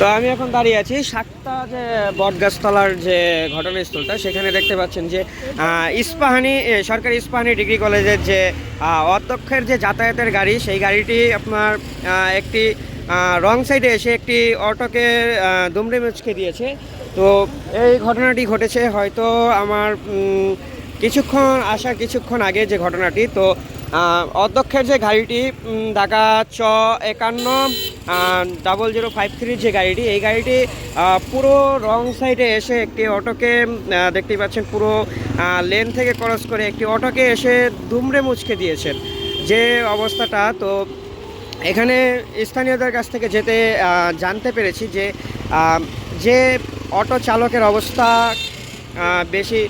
তো আমি এখন দাঁড়িয়ে আছি সাতটা যে বটগাছতলার যে ঘটনাস্থলটা, সেখানে দেখতে পাচ্ছেন যে ইস্পাহানি সরকারি ইস্পাহানি ডিগ্রি কলেজের যে অধ্যক্ষের যে যাতায়াতের গাড়ি, সেই গাড়িটি আপনার একটি রং সাইডে এসে একটি অটোকে দুমড়ে মুচকে দিয়েছে। তো এই ঘটনাটি ঘটেছে হয়তো আমার কিছুক্ষণ আসার কিছুক্ষণ আগে যে ঘটনাটি। তো অধ্যক্ষের যে গাড়িটি ঢাকা চ একান্ন ডাবল জিরো ফাইভ থ্রির যে গাড়িটি, এই গাড়িটি পুরো রং সাইডে এসে একটি অটোকে দেখতেই পাচ্ছেন পুরো লেন থেকে ক্রস করে একটি অটোকে এসে দুমড়ে মুচকে দিয়েছেন। যে অবস্থাটা, তো এখানে স্থানীয়দের কাছ থেকে যেতে জানতে পেরেছি যে যে অটো চালকের অবস্থা বেশি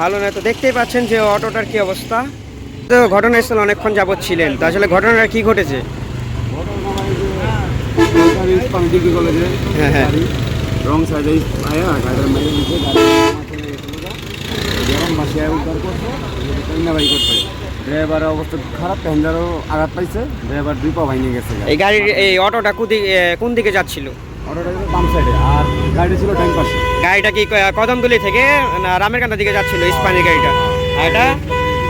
ভালো নয়। তো দেখতেই পাচ্ছেন যে অটোটার কি অবস্থা। তো ঘটনাস্থলে অনেকক্ষণ যাবৎ ছিলেন। তো আসলে ঘটনাটা কি ঘটেছে? ডিগ্রি কলেজে হ্যাঁ, হ্যাঁ। রং সাইডে আয়া গাড়ির মেরে দিচ্ছে গরম বাসিয়ায় উদ্ধার করছে কন্যাবাড়ি করছে ড্রাইভারের অবস্থা খারাপ প্যান্ডারও আঘাত পাইছে ড্রাইভার দুই পা গেছে এই গাড়ির এই অটোটা কোন দিকে যাচ্ছিল? অটোটা বাম সাইডে আর গাড়ি ছিল ডান পাশে। গাড়িটা কি কদমতলি থেকে না রামেরকান্দা দিকে যাচ্ছিল ইস্পানির গাড়িটা? আর এটা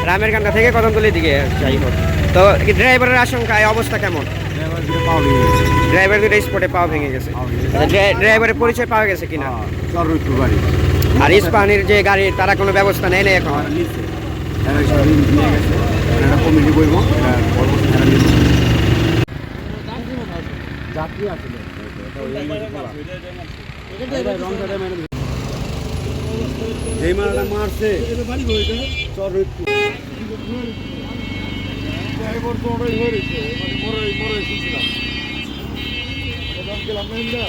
রামেরকান্দা থেকে কদমতলির দিকে যাই হোক। তো ড্রাইভারের আশঙ্কা অবস্থা কেমন? ড্রাইভার ড্রাইভার দুটো স্পটে পাওয়া ভেঙে গেছে। পা ভেঙে গেছে। ড্রাইভারের পরিচয় পাওয়া গেছে কিনা? চর রুইপুর আর ইস্পাহানির যে গাড়ি তারা কোনো ব্যবস্থা নেয় না এখন? যাত্রী আছে মারাটা মারছে। ড্রাইভার তো ওটাই হয়ে মানে মরে মরে এসেছিলাম গেলাম না